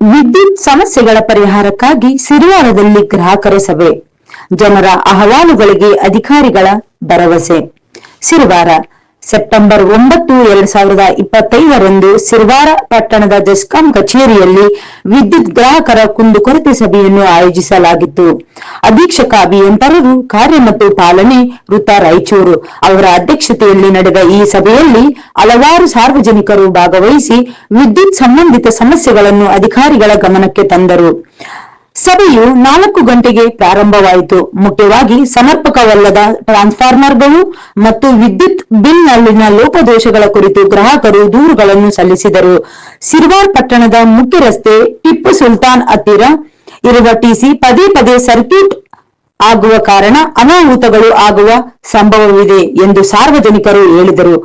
ವಿದ್ಯುತ್ ಸಮಸ್ಯೆಗಳ ಪರಿಹಾರಕ್ಕಾಗಿ ಸಿರಿವಾರದಲ್ಲಿ ಗ್ರಾಹಕರ ಸಭೆ. ಜನರ ಅಹವಾಲುಗಳಿಗೆ ಅಧಿಕಾರಿಗಳ ಭರವಸೆ. ಸಿರಿವಾರ ಸೆಪ್ಟೆಂಬರ್ ಒಂಬತ್ತು, ಎರಡ್ ಸಾವಿರದ ಇಪ್ಪತ್ತೈದರಂದು ಸಿರ್ವಾರ ಪಟ್ಟಣದ ಜೆಸ್ಕಾಂ ಕಚೇರಿಯಲ್ಲಿ ವಿದ್ಯುತ್ ಗ್ರಾಹಕರ ಕುಂದುಕೊರತೆ ಸಭೆಯನ್ನು ಆಯೋಜಿಸಲಾಗಿತ್ತು. ಅಧೀಕ್ಷಕ ಅಭಿಯಂತರರು ಕಾರ್ಯ ಮತ್ತು ಪಾಲನೆ ವೃತ್ತ ರಾಯಚೂರು. ಅವರ ಅಧ್ಯಕ್ಷತೆಯಲ್ಲಿ ನಡೆದ ಈ ಸಭೆಯಲ್ಲಿ ಹಲವಾರು ಸಾರ್ವಜನಿಕರು ಭಾಗವಹಿಸಿ ವಿದ್ಯುತ್ ಸಂಬಂಧಿತ ಸಮಸ್ಯೆಗಳನ್ನು ಅಧಿಕಾರಿಗಳ ಗಮನಕ್ಕೆ ತಂದರು. ಸಭೆಯು ನಾಲ್ಕು ಗಂಟೆಗೆ ಪ್ರಾರಂಭವಾಯಿತು. ಮುಖ್ಯವಾಗಿ ಸಮರ್ಪಕವಲ್ಲದ ಟ್ರಾನ್ಸ್ಫಾರ್ಮರ್ಗಳು ಮತ್ತು ವಿದ್ಯುತ್ ಬಿಲ್ನಲ್ಲಿನ ಲೋಪದೋಷಗಳ ಕುರಿತು ಗ್ರಾಹಕರು ದೂರುಗಳನ್ನು ಸಲ್ಲಿಸಿದರು. ಸಿರ್ವಾರ್ ಪಟ್ಟಣದ ಮುಖ್ಯ ರಸ್ತೆ ಟಿಪ್ಪು ಸುಲ್ತಾನ್ ಹತ್ತಿರ ಇರುವ ಟಿಸಿ ಪದೇ ಪದೇ ಸರ್ಕ್ಯೂಟ್ ಆಗುವ ಕಾರಣ ಅನಾಹುತಗಳು ಆಗುವ ಸಂಭವವಿದೆ ಎಂದು ಸಾರ್ವಜನಿಕರು ಹೇಳಿದರು.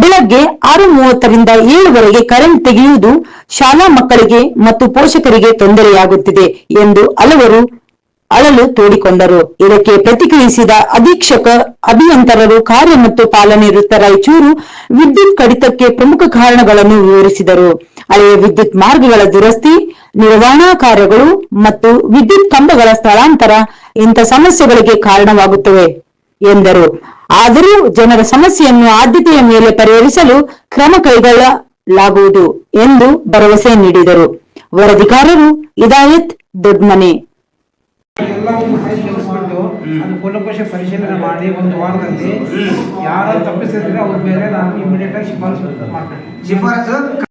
ಬೆಳಗ್ಗೆ ಆರು ಮೂವತ್ತರಿಂದ ಏಳುವರೆಗೆ ಕರೆಂಟ್ ತೆಗೆಯುವುದು ಶಾಲಾ ಮಕ್ಕಳಿಗೆ ಮತ್ತು ಪೋಷಕರಿಗೆ ತೊಂದರೆಯಾಗುತ್ತಿದೆ ಎಂದು ಹಲವರು ಅಳಲು ತೋಡಿಕೊಂಡರು. ಇದಕ್ಕೆ ಪ್ರತಿಕ್ರಿಯಿಸಿದ ಅಧೀಕ್ಷಕ, ಅಭಿಯಂತರರು, ಕಾರ್ಯ ಮತ್ತು ಪಾಲನೆ ವೃತ್ತ ರಾಯಚೂರು ವಿದ್ಯುತ್ ಕಡಿತಕ್ಕೆ ಪ್ರಮುಖ ಕಾರಣಗಳನ್ನು ವಿವರಿಸಿದರು. ಹಳೆಯ ವಿದ್ಯುತ್ ಮಾರ್ಗಗಳ ದುರಸ್ತಿ, ನಿರ್ವಹಣಾ ಕಾರ್ಯಗಳು ಮತ್ತು ವಿದ್ಯುತ್ ಕಂಬಗಳ ಸ್ಥಳಾಂತರ ಇಂಥ ಸಮಸ್ಯೆಗಳಿಗೆ ಕಾರಣವಾಗುತ್ತವೆ ಎಂದರು. ಆದರೂ ಜನರ ಸಮಸ್ಯೆಯನ್ನು ಆದ್ಯತೆಯ ಮೇಲೆ ಪರಿಹರಿಸಲು ಕ್ರಮ ಕೈಗೊಳ್ಳಲಾಗುವುದು ಎಂದು ಭರವಸೆ ನೀಡಿದರು. ವರದಿಗಾರರು ಇದಾಯತ್ ದೊಡ್ಮನೆ. ಕುಲಕೋಶ ಪರಿಶೀಲನೆ ಮಾಡಿ ಒಂದು ವಾರದಲ್ಲಿ ಯಾರು ತಪ್ಪಿಸಿದ್ರೆ ಅವ್ರ ಮೇಲೆ ನಾನು ಇಮಿಡಿಯೇಟ್ ಆಗಿ ಶಿಫಾರಸು ಮಾಡ್ತೀನಿ. ಶಿಫಾರಸು